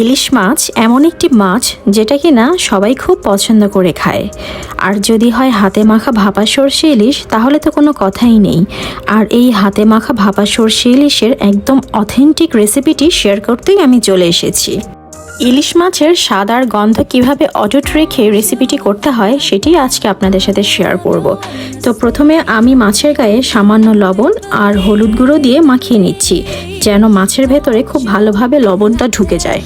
ইলিশ মাছ এমন একটি মাছ যেটা কিনা সবাই খুব পছন্দ করে খায়। আর যদি হয় হাতে মাখা ভাপা সর্ষে ইলিশ, তাহলে তো কোনো কথাই নেই। আর এই হাতে মাখা ভাপা সর্ষে ইলিশের একদম অথেন্টিক রেসিপিটি শেয়ার করতেই আমি চলে এসেছি। ইলিশ মাছের স্বাদ আর গন্ধ কীভাবে অজট রেখে রেসিপিটি করতে হয়, সেটি আজকে আপনাদের সাথে শেয়ার করব। তো প্রথমে আমি মাছের গায়ে সামান্য লবণ আর হলুদ গুঁড়ো দিয়ে মাখিয়ে নিচ্ছি, যেন মাছের ভেতরে খুব ভালোভাবে লবণটা ঢুকে যায়।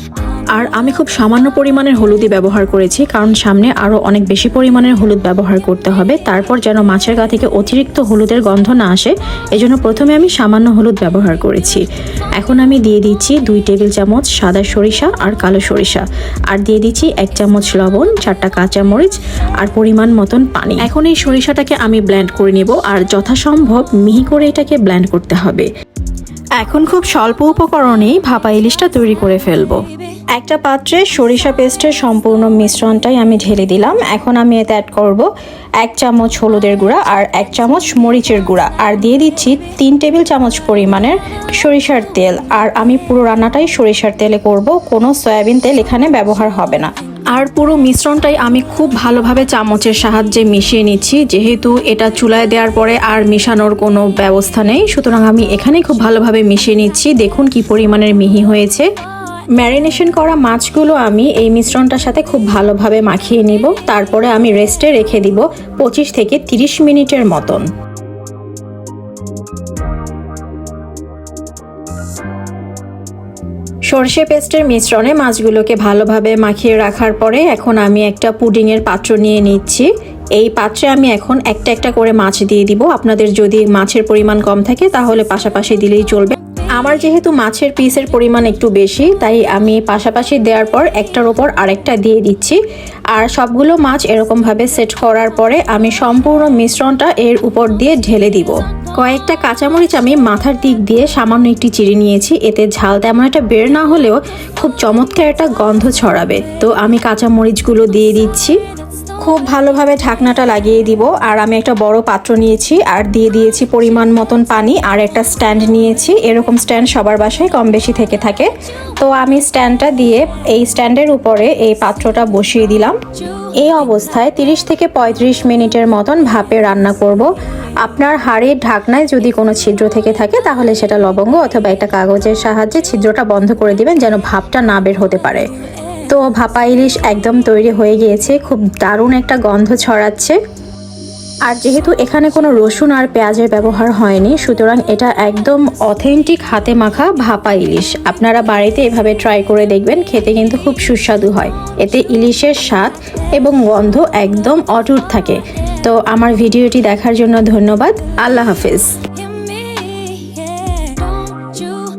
আর আমি খুব সামান্য পরিমাণের হলুদই ব্যবহার করেছি, কারণ সামনে আরও অনেক বেশি পরিমাণের হলুদ ব্যবহার করতে হবে। তারপর যেন মাছের গা থেকে অতিরিক্ত হলুদের গন্ধ না আসে, এজন্য প্রথমে আমি সামান্য হলুদ ব্যবহার করেছি। এখন আমি দিয়ে দিচ্ছি দুই টেবিল চামচ সাদা সরিষা আর কালো সরিষা। আর দিয়ে দিচ্ছি এক চামচ লবণ, চারটা কাঁচামরিচ আর পরিমাণ মতন পানি। এখন এই সরিষাটাকে আমি ব্ল্যান্ড করে নেব, আর যথাসম্ভব মিহি করে এটাকে ব্ল্যান্ড করতে হবে। এখন খুব স্বল্প উপকরণেই ভাপা ইলিশটা তৈরি করে ফেলব। একটা পাত্রে সরিষা পেস্টের সম্পূর্ণ মিশ্রণটাই আমি ঢেলে দিলাম। এখন আমি এতে অ্যাড করব এক চামচ হলুদের গুঁড়া আর এক চামচ মরিচের গুঁড়া। আর দিয়ে দিচ্ছি তিন টেবিল চামচ পরিমাণের সরিষার তেল। আর আমি পুরো রান্নাটাই সরিষার তেলে করব। কোনো সয়াবিন তেল এখানে ব্যবহার হবে না। আর পুরো মিশ্রণটাই আমি খুব ভালোভাবে চামচের সাহায্যে মিশিয়ে নিচ্ছি। যেহেতু এটা চুলায় দেওয়ার পরে আর মিশানোর কোনো ব্যবস্থা নেই, সুতরাং আমি এখানেই খুব ভালোভাবে মিশিয়ে নিচ্ছি। দেখুন কি পরিমাণের মিহি হয়েছে। ম্যারিনেশন করা মাছগুলো আমি এই মিশ্রণটার সাথে খুব ভালোভাবে মাখিয়ে নিব। তারপরে আমি রেস্টে রেখে দিব পঁচিশ থেকে তিরিশ মিনিটের মতন। সর্ষে পেস্টের মিশ্রণে মাছগুলোকে ভালোভাবে মাখিয়ে রাখার পরে এখন আমি একটা পুডিংয়ের পাত্র নিয়ে নিচ্ছি। এই পাত্রে আমি এখন একটা একটা করে মাছ দিয়ে দিব। আপনাদের যদি মাছের পরিমাণ কম থাকে তাহলে পাশাপাশি দিলেই চলবে। আমার যেহেতু মাছের পিসের পরিমাণ একটু বেশি, তাই আমি পাশাপাশি দেওয়ার পর একটার ওপর আরেকটা দিয়ে দিচ্ছি। আর সবগুলো মাছ এরকমভাবে সেট করার পরে আমি সম্পূর্ণ মিশ্রণটা এর উপর দিয়ে ঢেলে দিব। কয়েকটা কাঁচামরিচ আমি মাথার দিক দিয়ে সামান্য একটি চিড়ে নিয়েছি। এতে ঝাল তেমন একটা বের না হলেও খুব চমৎকার একটা গন্ধ ছড়াবে। তো আমি কাঁচামরিচগুলো দিয়ে দিচ্ছি। খুব ভালোভাবে ঢাকনাটা লাগিয়ে দিব। আর আমি একটা বড় পাত্র নিয়েছি আর দিয়ে দিয়েছি পরিমাণ মতন পানি আর একটা স্ট্যান্ড নিয়েছি। এরকম স্ট্যান্ড সবার বাসায় কম বেশি থেকে থাকে। তো আমি স্ট্যান্ডটা দিয়ে এই স্ট্যান্ডের উপরে এই পাত্রটা বসিয়ে দিলাম। এই অবস্থায় 30 থেকে 35 মিনিটের মতন ভাপে রান্না করব। আপনার হাড়ের ঢাকনায় যদি কোনো ছিদ্র থেকে থাকে, তাহলে সেটা লবঙ্গ অথবা একটা কাগজের সাহায্যে ছিদ্রটা বন্ধ করে দিবেন যেন ভাপটা না বের হতে পারে। তো ভাপা ইলিশ একদম তৈরি হয়ে গিয়েছে, খুব দারুণ একটা গন্ধ ছড়াচ্ছে। আর যেহেতু এখানে কোনো রসুন আর পেঁয়াজের ব্যবহার হয়নি, সুতরাং এটা একদম অথেন্টিক হাতে মাখা ভাপা ইলিশ। আপনারা বাড়িতে এভাবে ট্রাই করে দেখবেন, খেতে কিন্তু খুব সুস্বাদু হয়। এতে ইলিশের স্বাদ এবং গন্ধ একদম অটুট থাকে। তো আমার ভিডিওটি দেখার জন্য ধন্যবাদ। আল্লাহ হাফেজ।